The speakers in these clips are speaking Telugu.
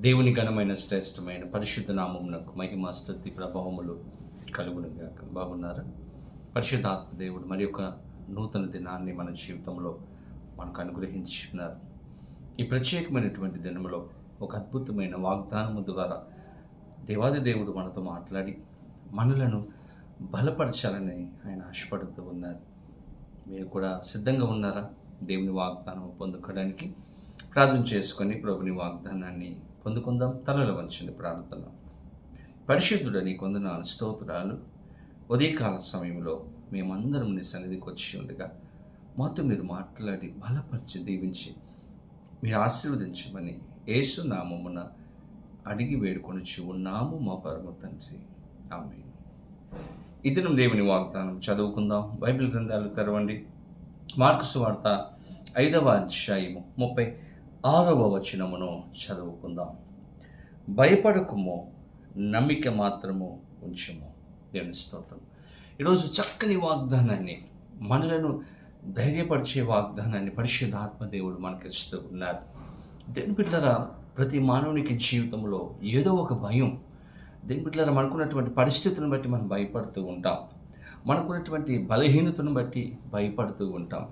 దేవుని ఘనమైన శ్రేష్టమైన పరిశుద్ధ నామమునకు మహిమ స్థుతి ప్రభావములు కలుగునుగాక బాగున్నారా? పరిశుద్ధాత్మ దేవుడు మరి యొక్క నూతన దినాన్ని మన జీవితంలో మనకు అనుగ్రహించున్నారు ఈ ప్రత్యేకమైనటువంటి దినములో ఒక అద్భుతమైన వాగ్దానము ద్వారా దేవాది దేవుడు మనతో మాట్లాడి మనలను బలపరచాలని ఆయన ఆశపడుతూ ఉన్నారు. మీరు కూడా సిద్ధంగా ఉన్నారా? దేవుని వాగ్దానం పొందుకోవడానికి ప్రార్థన చేసుకొని ప్రభుని వాగ్దానాన్ని పొందుకుందాం తలలో వంచండి ప్రార్థన. పరిశుద్ధుడని కొందనాలు స్తోత్రాలు. ఉదయకాల సమయంలో మేమందరం నీ సన్నిధికి వచ్చి ఉండగా మాతో మీరు మాట్లాడి బలపరిచి దీవించి మీరు ఆశీర్వదించమని యేసు నామమున అడిగి వేడుకొనిచ్చి ఉన్నాము మా పరమ తండ్రి. ఆమె ఇతను దేవుని వాగ్దానం చదువుకుందాం. బైబిల్ గ్రంథాలు తెరవండి. మార్కుసు వార్త ఐదవ అధ్యాయము ముప్పై ఆరవ వచనమును చదువుకుందాం. భయపడకుము నమ్మిక మాత్రము ఉంచుము. దేవుని స్తోత్రం. ఈరోజు చక్కని వాగ్దానాన్ని మనలను ధైర్యపరిచే వాగ్దానాన్ని పరిశుద్ధాత్మ దేవుడు మనకి ఇస్తూ ఉన్నారు. దేని బిడ్డరా ప్రతి మానవునికి జీవితంలో ఏదో ఒక భయం. దేని బిడ్డరా మనకున్నటువంటి పరిస్థితులను బట్టి మనం భయపడుతూ ఉంటాం. మనకున్నటువంటి బలహీనతను బట్టి భయపడుతూ ఉంటాం.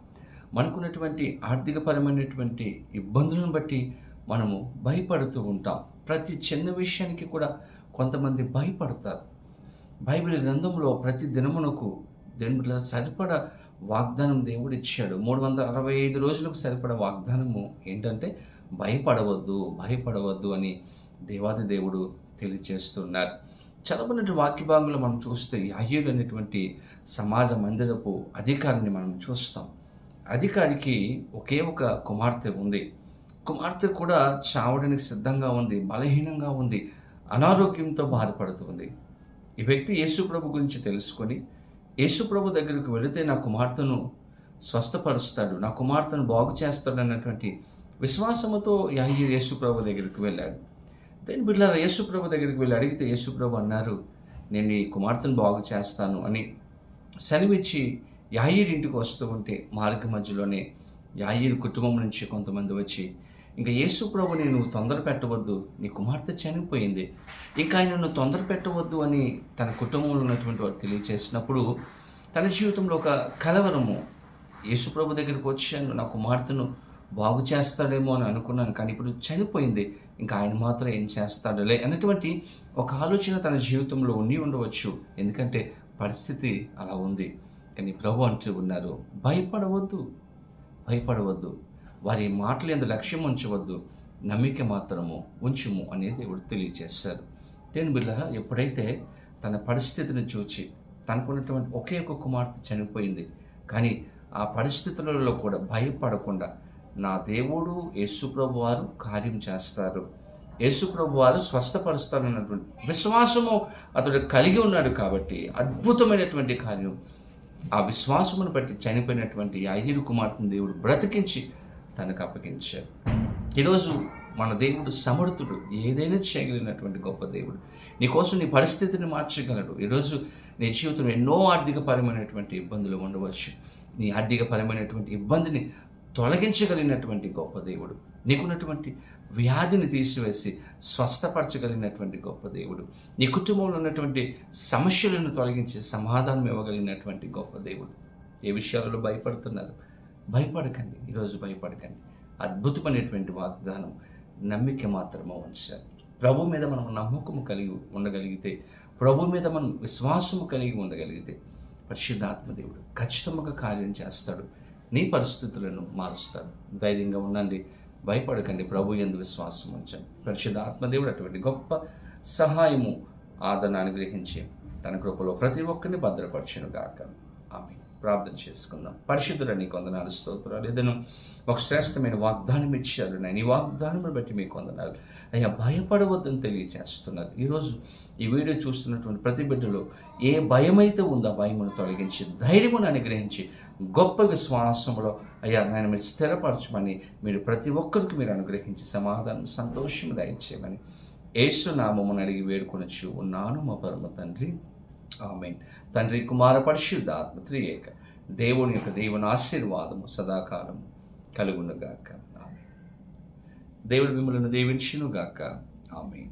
మనకున్నటువంటి ఆర్థికపరమైనటువంటి ఇబ్బందులను బట్టి మనము భయపడుతూ ఉంటాం. ప్రతి చిన్న విషయానికి కూడా కొంతమంది భయపడతారు. బైబిల్ గ్రంథంలో ప్రతి దినమునకు దేవుడిలో సరిపడ వాగ్దానం దేవుడు ఇచ్చాడు. మూడు వందల అరవై ఐదు రోజులకు సరిపడ వాగ్దానము ఏంటంటే భయపడవద్దు భయపడవద్దు అని దేవాది దేవుడు తెలియజేస్తున్నారు చదవనటువంటి వాక్య భాగంలో మనం చూస్తే యాయుడు అనేటువంటి సమాజ మందిరపు అధికారిని మనం చూస్తాం. అధికారికి ఒకే ఒక కుమార్తె ఉంది. కుమార్తె కూడా చావడానికి సిద్ధంగా ఉంది బలహీనంగా ఉంది అనారోగ్యంతో బాధపడుతుంది. ఈ వ్యక్తి యేసుప్రభు గురించి తెలుసుకొని యేసుప్రభు దగ్గరికి వెళితే నా కుమార్తెను స్వస్థపరుస్తాడు నా కుమార్తెను బాగు చేస్తాడు అన్నటువంటి విశ్వాసముతో యాగి యేసుప్రభు దగ్గరికి వెళ్ళాడు. దేని బిడ్డ యేసుప్రభు దగ్గరికి వెళ్ళి అడిగితే యేసుప్రభు అన్నారు నేను ఈ కుమార్తెను బాగు చేస్తాను అని సెలవిచ్చి యాయిర్ ఇంటికి వస్తూ ఉంటే మార్గ మధ్యలోనే యాయిర్ కుటుంబం నుంచి కొంతమంది వచ్చి ఇంకా యేసు ప్రభు నేను తొందర పెట్టవద్దు నీ కుమార్తె చనిపోయింది. ఇంకా ఆయనను తొందర పెట్టవద్దు అని తన కుటుంబంలో ఉన్నటువంటి వారు తెలియచేసినప్పుడు తన జీవితంలో ఒక కలవరము యేసు ప్రభు దగ్గరికి వచ్చాను నా కుమార్తెను బాగు చేస్తాడేమో అని అనుకున్నాను కానీ ఇప్పుడు చనిపోయింది. ఇంకా ఆయన మాత్రం ఏం చేస్తాడులే అనేటువంటి ఒక ఆలోచన తన జీవితంలో ఉండి ఉండవచ్చు. ఎందుకంటే పరిస్థితి అలా ఉంది. అని ప్రభు అంటూ ఉన్నారు. భయపడవద్దు. భయపడవద్దు. వారి మాటలు ఎందు లక్ష్యం ఉంచవద్దు. నమ్మిక మాత్రము ఉంచుము అనేది దేవుడు తెలియజేస్తారు దేని బిళ్ళ ఎప్పుడైతే తన పరిస్థితిని చూచి తనకున్నటువంటి ఒకే ఒక కుమార్తె చనిపోయింది కానీ ఆ పరిస్థితులలో కూడా భయపడకుండా నా దేవుడు యేసుప్రభు వారు కార్యం చేస్తారు. యేసుప్రభు వారు స్వస్థపరుస్తారు అన్నటువంటి విశ్వాసము అతడు కలిగి ఉన్నాడు కాబట్టి అద్భుతమైనటువంటి కార్యం. ఆ విశ్వాసమును బట్టి చనిపోయినటువంటి ఐదు కుమార్తెను దేవుడు బ్రతికించి తనకు అప్పగించారు ఈరోజు మన దేవుడు సమర్థుడు ఏదైనా చేయగలిగినటువంటి గొప్ప దేవుడు. నీకోసం నీ పరిస్థితిని మార్చగలడు. ఈరోజు నీ జీవితంలో ఎన్నో ఆర్థికపరమైనటువంటి ఇబ్బందులు ఉండవచ్చు. నీ ఆర్థికపరమైనటువంటి ఇబ్బందిని తొలగించగలిగినటువంటి గొప్ప దేవుడు. నీకున్నటువంటి వ్యాధిని తీసివేసి స్వస్థపరచగలిగినటువంటి గొప్ప దేవుడు. నీ కుటుంబంలో ఉన్నటువంటి సమస్యలను తొలగించి సమాధానం ఇవ్వగలిగినటువంటి గొప్ప దేవుడు. ఏ విషయాలలో భయపడుతున్నారు? భయపడకండి. ఈరోజు భయపడకండి. అద్భుతమైనటువంటి వాగ్దానం. నమ్మిక మాత్రమే ఉంచారు ప్రభు మీద మనం నమ్మకము కలిగి ఉండగలిగితే ప్రభు మీద మనం విశ్వాసము కలిగి ఉండగలిగితే పరిశుద్ధాత్మ దేవుడు ఖచ్చితంగా కార్యం చేస్తాడు. నీ పరిస్థితులను మారుస్తాడు. ధైర్యంగా ఉండండి. భయపడకండి ప్రభు ఎందు విశ్వాసం ఉంచండి. పరిశుద్ధ ఆత్మదేవుడు అటువంటి గొప్ప సహాయము ఆదరణ అనుగ్రహించి తన కృపలో ప్రతి ఒక్కరిని భద్రపరచును గాక ఆమె ప్రార్థన చేసుకుందాం. పరిశుద్ధుల నీ కొందనాలు స్తోత్రాలు. ఏదైనా ఒక శ్రేష్టమైన వాగ్దానం ఇచ్చారు నేను ఈ వాగ్దానం బట్టి మీకు కొందనాలు అయ్యా భయపడవద్దని తెలియజేస్తున్నారు ఈరోజు ఈ వీడియో చూస్తున్నటువంటి ప్రతి బిడ్డలో ఏ భయమైతే ఉందో ఆ భయమును తొలగించి ధైర్యమును అనుగ్రహించి గొప్ప విశ్వాసంలో అయ్యా నేను మీరు స్థిరపరచమని మీరు ప్రతి ఒక్కరికి మీరు అనుగ్రహించి సమాధానం సంతోషం దయచేయమని. యేసు అడిగి వేడుకొనొచ్చు ఉన్నాను మా పరమ తండ్రి. ఆమె తండ్రి కుమార పరిశుద్ధ ఆత్మ త్రియేక. దేవుని యొక్క దేవుని ఆశీర్వాదము సదాకాలము కలుగునుగాక. ఆమె దేవుడు మిమ్మల్ని దీవించునుగాక. ఆమె